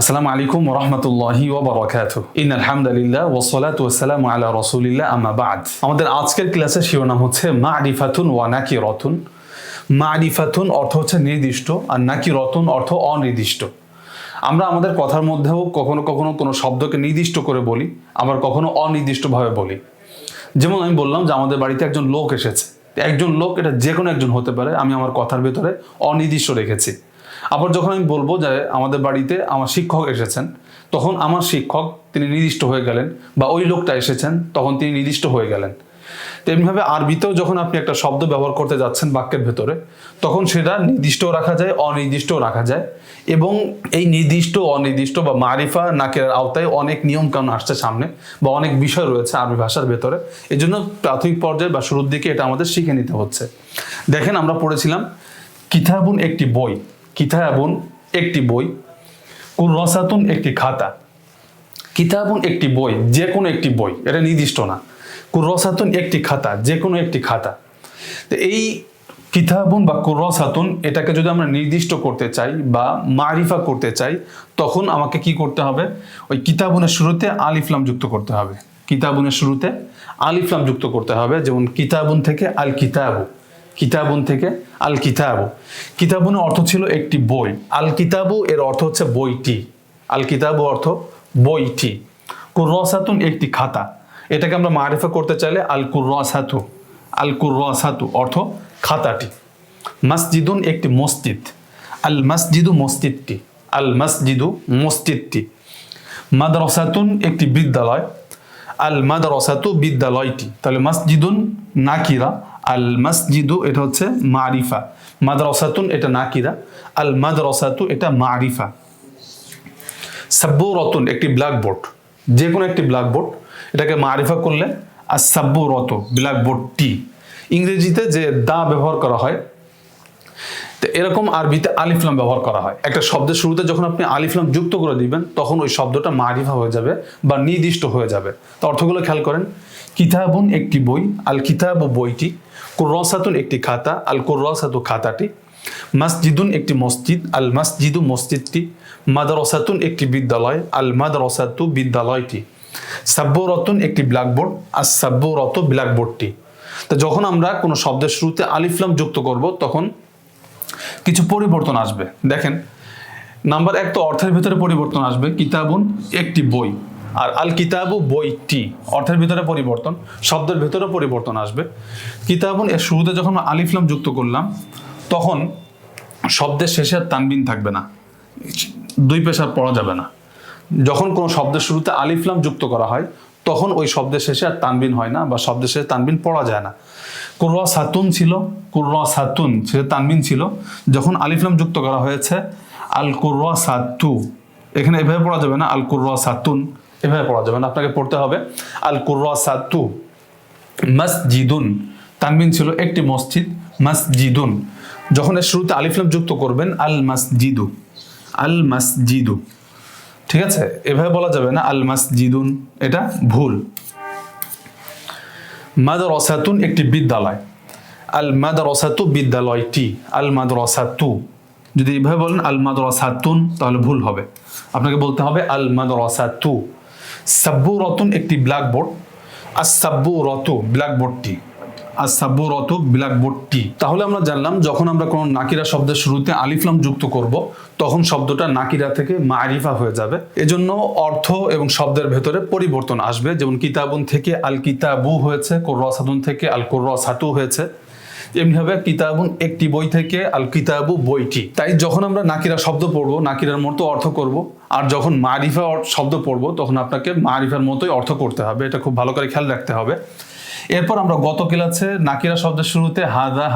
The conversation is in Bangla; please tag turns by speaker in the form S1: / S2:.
S1: আসসালামু আলাইকুম রহমতুল্লাহি ওবরাকাত ইন আলহামদুলিল্লাহ ওসলাত ওসালাম আলা রসুলিল্লাহ, আম্মা বাদ। আমাদের আজকের ক্লাসের শিরোনাম হচ্ছে মা আরিফাতুন ওয়া নাকি রতুন মা অর্থ হচ্ছে নির্দিষ্ট আর নাকি রতুন অর্থ অনির্দিষ্ট। আমরা আমাদের কথার মধ্যেও কখনো কখনো কোনো শব্দকে নির্দিষ্ট করে বলি, আবার কখনো অনির্দিষ্টভাবে বলি। যেমন আমি বললাম যে আমাদের বাড়িতে একজন লোক এসেছে। একজন লোক এটা যে কোনো একজন হতে পারে, আমি আমার কথার ভেতরে অনির্দিষ্ট রেখেছি। আবার যখন আমি বলব যে আমাদের বাড়িতে আমার শিক্ষক এসেছেন, তখন আমার শিক্ষক তিনি নির্দিষ্ট হয়ে গেলেন বা ওই লোকটা এসেছেন, তখন তিনি নির্দিষ্ট হয়ে গেলেন। তেমনিভাবে আরবিতেও যখন আপনি একটা শব্দ ব্যবহার করতে যাচ্ছেন বাক্যের ভেতরে, তখন সেটা নির্দিষ্টও রাখা যায়, অনির্দিষ্টও রাখা যায় এবং এই নির্দিষ্ট, অনির্দিষ্ট বা মারিফা নাকের আওতায় অনেক নিয়ম কানুন আসছে সামনে বা অনেক বিষয় রয়েছে আরবি ভাষার ভেতরে। এই জন্য প্রাথমিক পর্যায়ে বা শুরুর দিকে এটা আমাদের শিখে নিতে হচ্ছে। দেখেন আমরা পড়েছিলাম, কিতাবুন একটি বই। কিতাবুন একটি বই কুরসাতুন একটি খাতা। কিতাবুন একটি বই যে কোনো একটি বই, এটা নির্দিষ্ট না। কুরসাতুন একটি খাতা যে কোনো একটি খাতা। তো এই কিতাবুন বা কুরসাতুন এটাকে যদি আমরা নির্দিষ্ট করতে চাই বা মারিফা করতে চাই, তখন আমাকে কি করতে হবে? ওই কিতাবুনের শুরুতে আলিফলাম যুক্ত করতে হবে। কিতাবুনের শুরুতে আলিফলাম যুক্ত করতে হবে, যেমন কিতাবুন থেকে আল কিতাবু কিতাবুন থেকে আল কিতাবু কিতাবুনের অর্থ ছিল একটি বই। আল কিতাবু এর অর্থ হচ্ছে বইটি। আল কিতাবু অর্থ বইটি। কুরসাতুন একটি খাতা। এটাকে আমরা মারিফা করতে চাইলে আল কুরসাতু আল কুরসাতু অর্থ খাতাটি। মসজিদুন একটি মসজিদ। আল মসজিদু মসজিদটি। আল মসজিদু মসজিদটি। মাদ্রাসাতুন একটি বিদ্যালয়। আল মাদ্রাসাতু বিদ্যালয়টি। তাহলে মসজিদুন নাকিরা আল মসজিদু এটা হচ্ছে মারিফা। মাদ্রাসাতুন এটা নাকিরা আল মাদ্রাসাতু এটা মারিফা। সাব্বুরতুন একটি ব্ল্যাকবোর্ড। যে কোনো একটি ব্ল্যাকবোর্ড। এটাকে মারিফা করলে আর সাব্বুরত ব্ল্যাকবোর্ডটি। ইংরেজিতে যে দা ব্যবহার করা হয়, তো এরকম আরবিতে আলিফলাম ব্যবহার করা হয়। একটা শব্দের শুরুতে যখন আপনি আলিফলাম যুক্ত করে দিবেন, তখন ওই শব্দটা মারিফা হয়ে যাবে বা নির্দিষ্ট হয়ে যাবে। তো অর্থগুলো খেয়াল করেন। কিতাবুন একটি বই আল কিতাব বইটি কুরসাতুন একটি খাতা, আল কুরসাতু খাতাটি। মসজিদুন একটি মসজিদ, আল মসজিদু মসজিদটি। মাদ্রাসাতুন একটি বিদ্যালয়, আল মাদ্রাসাতু বিদ্যালয়টি। সাব্বরতুন একটি ব্ল্যাকবোর্ড আর সাব্বরত ব্ল্যাকবোর্ডটি। তো যখন আমরা কোনো শব্দের শুরুতে আলিফলাম যুক্ত করব, তখন কিছু পরিবর্তন আসবে। দেখেন, নাম্বার এক তো অর্থের ভিতরে পরিবর্তন আসবে, কিতাবুন একটি বই। আর আল কিতাবু বইটি, অর্থের ভিতরে পরিবর্তন, শব্দের ভিতরে পরিবর্তন আসবে। কিতাবুন এর শুরুতে যখন আলিফলাম যুক্ত করলাম, তখন শব্দের শেষে আর তানবিন থাকবে না। দুই পেশার পড়া যাবে না। যখন কোনো শব্দের শুরুতে আলিফলাম যুক্ত করা হয়, তখন ওই শব্দের শেষে আর তানবিন হয় না বা শব্দের শেষে তানবিন পড়া যায় না। কুর্রা সাতুন ছিল, কুর্রা সাতুন সে তানবিন ছিল। যখন আলিফলাম যুক্ত করা হয়েছে, আল কুর্রা সাতু, এখানে এভাবে পড়া যাবে না, আল কুর্রা সাতুন। এভাবে পড়া যাবে না। আপনাকে পড়তে হবে আল সাতু মসজিদুন। তানবিন ছিল একটি মসজিদ, মসজিদুন। যখন এর শুরুতে আলিফলাম যুক্ত করবেন আল মসজিদু আল মসজিদু ঠিক আছে? এভাবে বলা যাবে না আল মসজিদুন এটা ভুল। মাদ্রাসাতুন একটি বিদ্যালয়। আল মাদ্রাসাতু বিদ্যালয়টি আল মাদ্রাসাতু যদি এভাবে বলেন আল মাদ্রাসাতুন তাহলে ভুল হবে। আপনাকে বলতে হবে আল মাদ্রাসাতু সাব্বুরতুন একটি ব্ল্যাকবোর্ড আর সাব্বুরতু ব্ল্যাকবোর্ডটি আর সাব্বুরতু ব্ল্যাকবোর্ডটি তাহলে আমরা জানলাম, যখন আমরা কোনো নাকিরা শব্দের শুরুতে আলিফলাম যুক্ত করব, তখন শব্দটা নাকিরা থেকে মারিফা হয়ে যাবে। এজন্য অর্থ এবং শব্দের ভেতরে পরিবর্তন আসবে। যেমন কিতাবুন থেকে আল কিতাবু হয়েছে, কোর্রাসাতুন থেকে আল কোর কোর্রাসাতু হয়েছে। এমনিভাবে কিতাবুন একটি বই থেকে আল কিতাবু বইটি। তাই যখন আমরা নাকিরা শব্দ পড়ব, নাকিরার মতো অর্থ করব, আর যখন মারিফা শব্দ পড়ব, তখন আপনাকে মারিফার মতোই অর্থ করতে হবে। এটা খুব ভালো করে খেয়াল রাখতে হবে। এরপর আমরা গত ক্লাসে নাকিরা শব্দের শুরুতে হাদা